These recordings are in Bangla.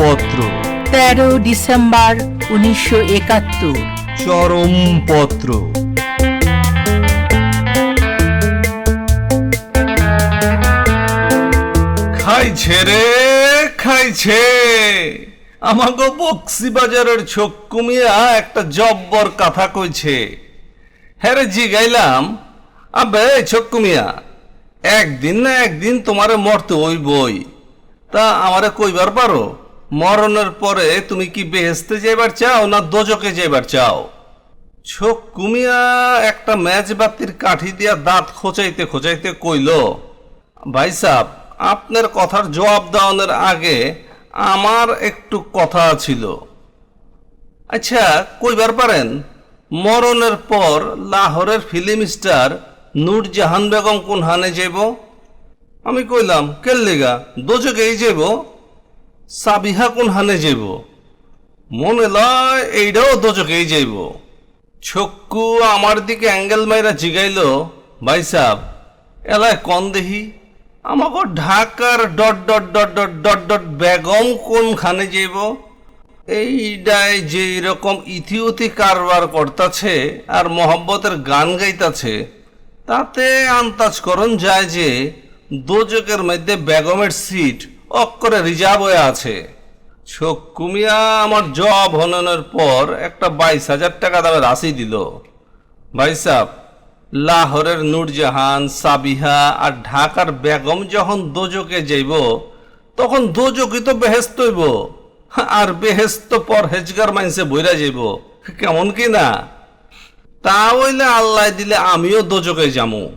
পত্র। তেরো ডিসেম্বর উনিশশো একাত্তর। চরমপত্র খাইছে রে খাইছে। আমাকে বক্সি বাজারের ছোক কুমিয়া একটা জব্বর কথা কইছে। হ্যাঁ রে জিগাইলাম আবে ছোক কুমিয়া একদিন না একদিন তোমারে মরতে ওই বই তা আমারে কইবার পারো? মরণের পরে তুমি কি বেহেস্তে যাইবার চাও না দোজকে যাইবার চাও? ছোক কুমিয়া একটা ম্যাচ বাতির কাঠি দিয়া দাঁত খোঁচাইতে খোঁচাইতে কইল, ভাই সাহ আপনার কথার জবাব দেওয়ানোর আগে আমার একটু কথা ছিল। আচ্ছা কইবার পারেন? মরণের পর লাহোরের ফিল্ম স্টার নূরজাহান বেগম কোন হানে যাইব? আমি কইলাম কেল্লিগা দোজকেই যাইব। সাবিহা কোন হানে যাইব। মনে লয় এইটাও দোজকেই যাইব। ছক্কু আমার দিকে অ্যাঙ্গেল মাইরা জিগাইল, ভাই সাহ এলায় কন দেহি? আমাকে ঢাকার dot dot dot dot dot dot Begum কোনখানে যাইব? এইটাই যে রকম ইথিউতি কারবার করতাছে আর মোহব্বতের গান গাইতাছে, তাতে আন্তাজ করণ যায় যে দোজকের মধ্যে বেগমের সিট অক্ষরে রিজার্ভ হয়ে আছে। চোখ কুমিয়া আমার জব হননের পর একটা বাইশ হাজার টাকা দামে রাশি দিল। ভাই সাহ লাহোরের নূরজাহান, সাবিহা আর ঢাকার বেগম যখন দোজকে যাইব, তখন দোজকই তো বেহেস্ত হইব। আর বেহেস্ত পর হেজগার মাইনসে বইরা যাইব। কেমন কি না? তা হইলে আল্লাহ দিলে আমিও দোজকে যামু।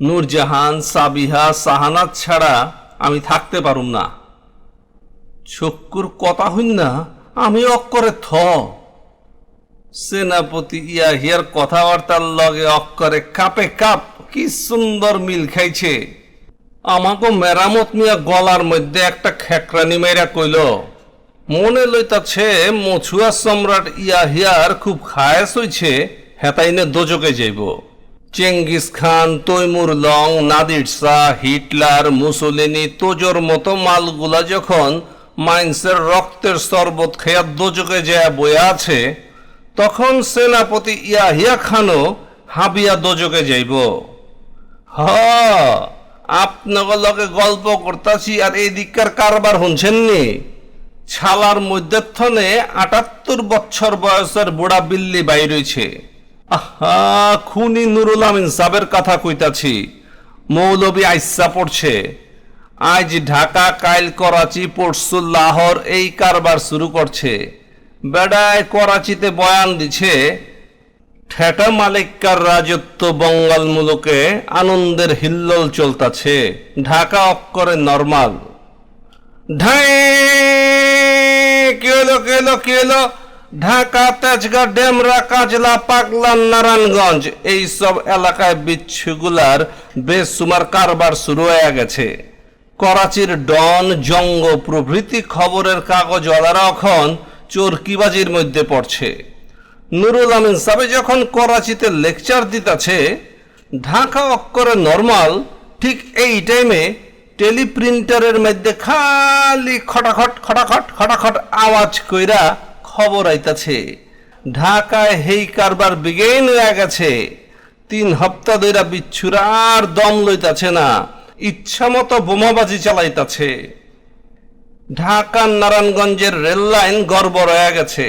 নূরজাহান, সাবিহা, সাহানাত ছাড়া আমি থাকতে পারুম না। চক্ষুর কথা হইন না, আমি অক্ষরে থ। সেনাপতি ইয়াহিয়ার কথাবার্তার লগে অক্ষরে কাপে কাপ কি সুন্দর মিল খাইছে। আমাকে মেরামত মিয়া গলার মধ্যে একটা খেকরানি মেরা কইল, মনে লইতাছে মছুয়া সম্রাট ইয়াহিয়ার খুব খায়াস হইছে, হেতাইনে দোজকে যাইব। Genghis Khan, Timur Lang, Nadir Shah, Hitler, Mussolini, তোজোর মতো মালগুলা যখন মাইন্সের রক্তের শরবত খেয়া দোজকে যায় বয়ে আছে, তখন সেনাপতি ইয়াহিয়া খানও হাবিয়া দোজকে যাইব। হ আপনাকে লগে গল্প করতাছি আর এই দিককার কারবার নি ছালার মধ্যে থনে আটাত্তর বছর বয়সের বুড়া বিল্লি বাই রয়েছে আহা, খুনি নুরুল আমিন সাবের কথা কইতাছি। মৌলবী আইসা পড়ছে। আজ ঢাকা, কাইল, করাচি, পরশু, লাহোর এই কারবার শুরু করছে। বেড়ায় করাচিতে বয়ান দিছে, ঠেটা মালিকার রাজত্ব বঙ্গাল মুলুকে আনন্দের হিল্লোল চলতাছে। ঢাকা অক্ষরে নর্মাল। ঢাই, কি হলো কি ঢাকা তেজগাঁ ডেমরা, কাজলা, পাগলা, নারায়ণগঞ্জ এই সব এলাকায় বিচ্ছুগুলার বেসুমার কারবার শুরু হয়ে গেছে। করাচির ডন জঙ্গ প্রভৃতি খবরের কাগজ ওলারা এখন চরকিবাজির মধ্যে পড়ছে। নুরুল আমিন সাবে যখন করাচিতে লেকচার দিতাছে, ঢাকা অক্ষরে নর্মাল, ঠিক এই টাইমে টেলিপ্রিন্টারের মধ্যে খালি খটাখট খটাখট খটাখট আওয়াজ কইরা খবর আইতাছে। ঢাকায় হেই কারবার বিগেন হয়ে গেছে। তিন হপ্তাহ ধইরা বিচ্ছুরা আর দম লইতাছে না। ইচ্ছা মতো বোমাবাজি চালাইতাছে। ঢাকার নারায়ণগঞ্জের রেল লাইন গড়বড় হয়ে গেছে।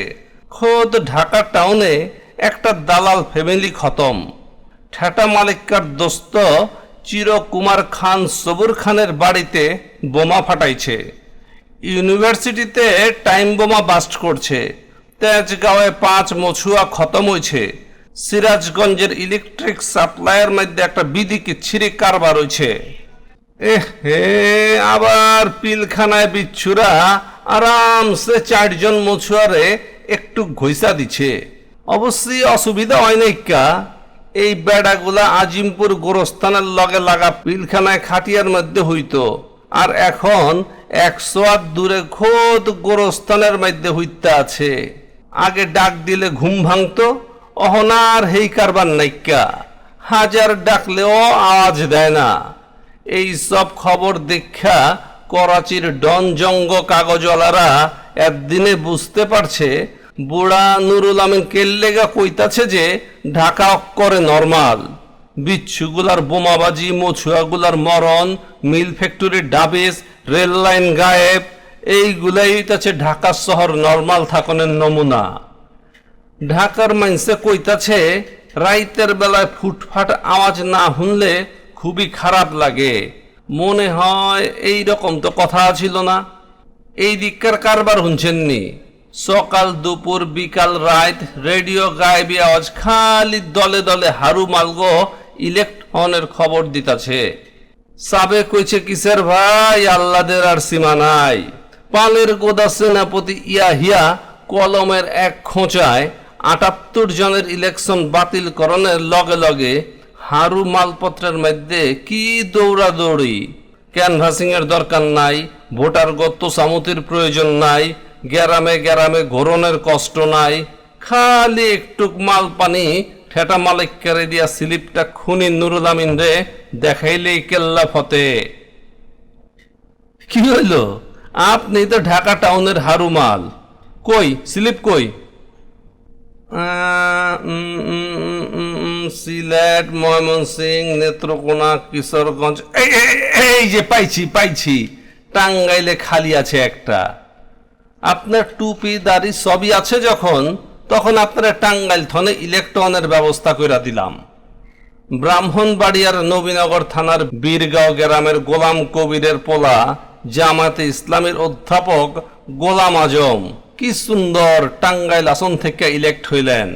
খোদ ঢাকা টাউনে একটা দালাল ফ্যামিলি খতম। ঠেটা মালিকার দোস্ত চিরকুমার খান সবুর খানের বাড়িতে বোমা ফাটাইছে। ইউনিভার্সিটিতে টাইম বোমা বাস্ট করছে। তেজগাঁওয়ে পাঁচ মছুয়া খতম হয়েছে সিরাজগঞ্জের ইলেকট্রিক সাপ্লাইয়ের মধ্যে একটা বিধি কিচ্ছিরি কারবার হয়েছে হে, আবার পিলখানায় বিচ্ছুরা আরামসে চারজন মছুয়ারে একটু ঘইসা দিছে। অবশ্যই অসুবিধা হয় নাই কা? এই বেড়াগুলা আজিমপুর গোরস্থানের লগে লাগা পিলখানায় খাটিয়ার মধ্যে হইতো। আর এখন একশো আর দূরে খোদ গোরস্থানের মধ্যে হইতে আছে। আগে ডাক দিলে ঘুম ভাঙতো, অহনার হেই কারবার নাইকা হাজার ডাকলেও আওয়াজ দেয় না। এই সব খবর দেখা করাচির ডন জঙ্গ কাগজওয়ালারা একদিনে বুঝতে পারছে, বুড়া নুরুল আমিন কেল্লেগা কইতাছে যে ঢাকা অক্করে নরমাল। বিচ্ছুগুলার বোমাবাজি, মছুয়াগুলার মরণ, মিল ফ্যাক্টরির ডাবেস, রেল লাইন গায়েব, এইগুলাই হইতাছে ঢাকা শহর নরমাল থাকনের নমুনা। ঢাকার মাইন্সে কইতাছে, রাইতের বেলায় ফুটফাট আওয়াজ না শুনলে খুবই খারাপ লাগে। মনে হয় এই রকম তো কথা ছিল না। এই দিককার কারবার শুনছেননি। সকাল, দুপুর, বিকাল, রাত, রেডিও গায়েবি আওয়াজ, খালি দলে দলে হারু মালগো ইলেকট্রনের খবর দিতাছে। সাবে কইছে কিসের ভাই? আল্লাদের আর সীমা নাই। পালের গোদা সেনাপতি ইয়াহিয়া কলমের এক খোঁচায় আটাত্তর জনের ইলেকশন বাতিল করণের লগে লগে হারু মালপত্রের মধ্যে কি দৌড়াদৌড়ি? ক্যানভাসিং এর দরকার নাই, ভোটার গত্ত সামতির প্রয়োজন নাই, গ্যারামে গ্যারামে ঘোরনের কষ্ট নাই, খালি একটুক মাল পানি ঠেটা মালিককারে দিয়া স্লিপটা খুনি নুরুল আমিন রে দেখাইলেই কেল্লা ফতে কি হইল? আপনি তো ঢাকা টাউনের হারুমাল। কই? স্লিপ কই? সিলেট ময়মনসিং নেত্রকোনা, কিশোরগঞ্জ। এই যে পাইছি পাইছি। টাঙ্গাইলে খালি আছে একটা। আপনার টুপি, দাড়ি সবই আছে যখন? তখন আপনার টাঙ্গাইল থনে ইলেকট্রনের ব্যবস্থা করে দিলাম। ব্রাহ্মণবাড়িয়ার নবীনগর থানার বীরগাঁও গ্রামের গোলাম কবিরের পোলা জামাতে ইসলামের অধ্যাপক গোলাম আজম কি সুন্দর টাঙ্গাইল আসন থেকে ইলেক্ট হইলেন।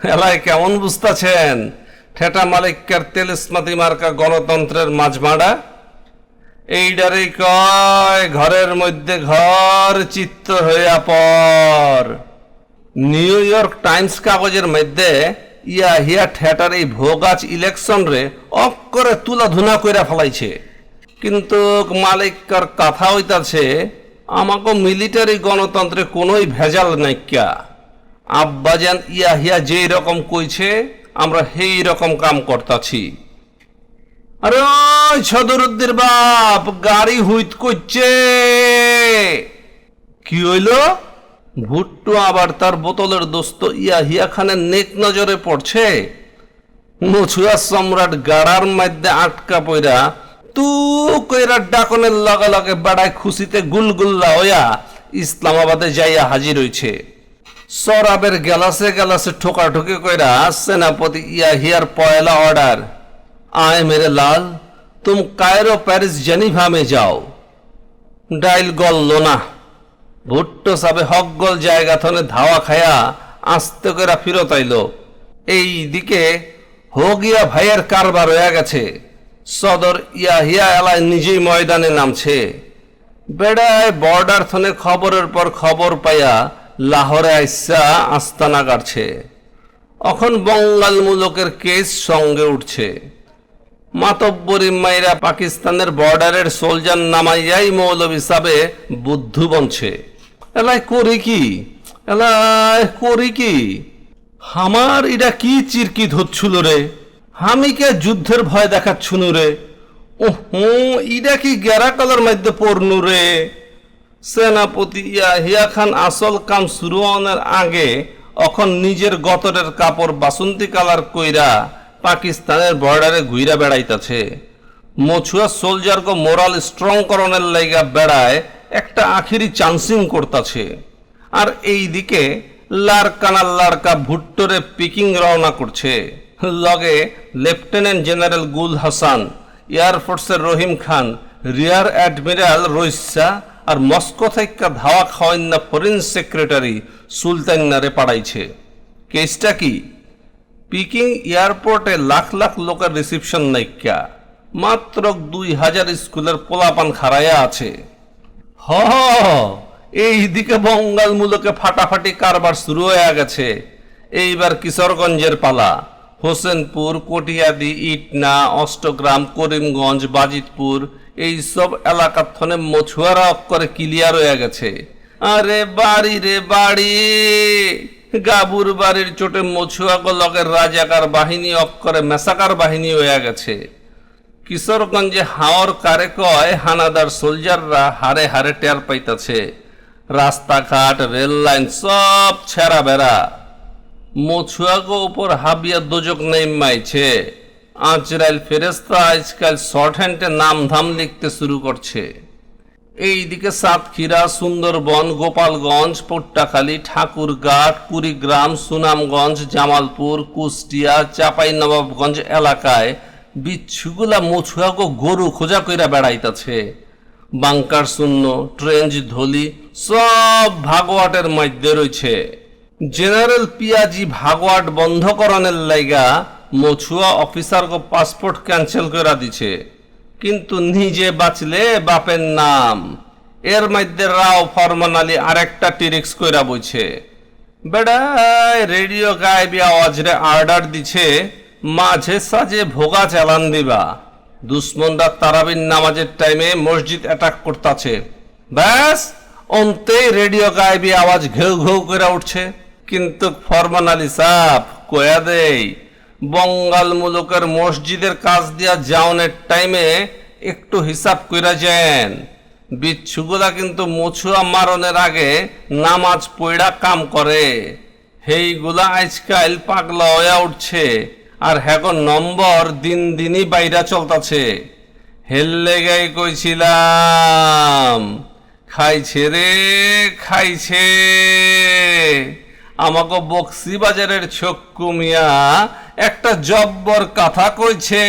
এলায় কেমন বুঝতেছেন? ঠেটা মালিককার তেলেসমাতি মার্কা গণতন্ত্রের মাঝমাড়া? এইডারে কয় ঘরের মধ্যে ঘর চিত্ত হইয়া পর। নিউ ইয়র্ক টাইমস কাগজের মধ্যে, ইয়া হিয়া থিয়েটার এই ভোগাজ ইলেকশন রে অক্করে তুলা ধুনা কইরা ফেলাইছে। কিন্তু মালিককার কথা হইতাছে, আমাকে মিলিটারি গণতন্ত্রে কোনোই ভেজাল নাইকা আব্বাজান ইয়া হিয়া যেই রকম কইছে, আমরা সেই রকম কাম করতাছি। আরে ওই ছদরুদ্দির বাপ, গাড়ি হুইত করছে। কি হইল? ভুট্টু আবার তার বোতলের দোস্ত ইয়া হিয়া খানের নেক নজরে পড়ছে মছুয়া সম্রাট গাড়ার মধ্যে আটকা পইরা তু কইরা ডাকনের লগে লগে বেড়ায় খুশিতে গুলগুল্লা হইয়া ইসলামাবাদে যাইয়া হাজির হইছে সরাবের গেলাসে গেলাসে ঠোকাঠুকি কইরা সেনাপতি ইয়া হিয়ার পয়লা অর্ডার आए मेरे लाल तुम कायरो पेरिस जेनिभा में जाओ ডাইল গল না ভুট্টো সাবে হক গল জায়গা থনে ধাওয়া খায়া আস্তে করে ফিরত আইলো। এই দিকে হোগিয়া ভাইয়ের কারবার হয়ে গেছে। সদর ইয়াহিয়া এলায় নিজেই ময়দানে নামছে। বেড়ায় বর্ডার থনে খবরের পর খবর পাইয়া লাহোরে আইসা আস্তানা কাটছে এখন বঙ্গাল মূলকের কেস সঙ্গে উঠছে। মাতব্বরী মাইরা পাকিস্তানের বর্ডারের সোলজার নামাইয়াই মৌলবী সাবে বুদ্ধু বনছে। এলাই করি কি? এলাই করি কি? আমার এটা কি চিরকি ধরছিল রে? আমি কে যুদ্ধের ভয় দেখাচ্ছুনু রে? ও হুম ইটা কি গেরা কালার মধ্যে পড়নু রে? সেনাপতি ইয়াহিয়া খান আসল কাম শুরু হওয়ার আগে এখন নিজের গতরের কাপড় বাসন্তী কালার কইরা পাকিস্তানের বর্ডারে ঘুইরা বেড়াইতাছে। মছুয়া সোলজার কো মোরাল স্ট্রং করণের লাইগা বেড়ায় একটা আখিরি চান্সিং করতাছে। আর এই দিকে লারকানা লারকা ভুট্টোরে পিকিং রওনা করছে। লগে লেফটেন্যান্ট জেনারেল গুল হাসান এয়ারফোর্সের রহিম খান, রিয়ার অ্যাডমিরাল রইসা আর মস্কো থেকে ধাওয়া খাওয়াইন না ফরেন সেক্রেটারি সুলতানারে পাড়াইছে। কেসটা কি? পিকিং এয়ারপোর্টে লাখ লাখ লোকের রিসিপশন নাইকা মাত্র দুই হাজার স্কুলের পোলাপান খাড়াইয়া আছে। হ এই দিকে বঙ্গাল মূলকে ফাটাফাটি কারবার শুরু হয়ে গেছে। এইবার কিশোরগঞ্জের পালা। হোসেনপুর, কটিয়াদি, ইটনা, অষ্টগ্রাম, করিমগঞ্জ, বাজিতপুর এই সব এলাকার থনে মছুয়ারা অক্ষরে ক্লিয়ার হয়ে গেছে। আরে বাড়ি রে বাড়ি! গাবুর বাড়ির চোটে মছুয়া লগের রাজাকার বাহিনী অক্ষরে মেসাকার বাহিনী হয়ে গেছে। কিশোরগঞ্জে হাওর কারে কয়, হানাদার সোলজাররা হারে হারে টের পাইতাছে। রাস্তাঘাট, রেল লাইন সব ছেঁড়া বেড়া। মছুয়াগো উপর হাবিয়া দোজক নেই মাইছে আজরাইল ফেরেস্তা আজকাল শর্ট হ্যান্ডে নাম ধাম লিখতে শুরু করছে। এইদিকে সাতক্ষীরা, সুন্দরবন, গোপালগঞ্জ, পট্টাখালী ঠাকুরঘাট কুড়িগ্রাম, সুনামগঞ্জ, জামালপুর, কুষ্টিয়া, চাঁপাইনবাবগঞ্জ এলাকায় বিচ্ছুগুলা মছুয়াগো গরু খোঁজা কইরা বেড়াইতাছে। বাংকার শূন্য, ট্রেঞ্জ ধলি, সব ভাগওয়াটের মধ্যে রয়েছে জেনারেল পিয়াজি ভাগওয়াট বন্ধকরণের লাইগা মছুয়া অফিসারকে পাসপোর্ট ক্যান্সেল করে দিছে। কিন্তু নিজে বাঁচলে বাপের নাম। এর মধ্যে রাও ফরমান আলী আরেকটা টিরিক্স কইরা বইছে। বেড়ায় রেডিও গায়ে গায়েবি আওয়াজরে অর্ডার দিছে। মাঝে সাজে ভোগা চালান দিবা। দুশ্মনরা তারাবিন নামাজের টাইমে মসজিদ অ্যাটাক করতাছে। ব্যাস অন্তে রেডিও গায়েবি আওয়াজ ঘেউ ঘেউ করে উঠছে। কিন্তু ফরমান আলী সাহ কয়া দেই, বঙ্গাল মুলুকের মসজিদের কাজ দিয়া যাওনের টাইমে একটু হিসাব কইরা যেন বিচ্ছুগুলা কিন্তু মুছুয়া মারনের আগে নামাজ পইড়া কাম করে। হেইগুলা আজকাল পাগলা হয়ে উঠছে। আর এখন নম্বর দিন দিনই বাইরা চলতাছে। হেললে গাই কইছিলাম, খাইছে রে, খাইছে। আমাকে বক্সি বাজারের ছক্কু মিয়া একটা জব্বর কথা কইছে।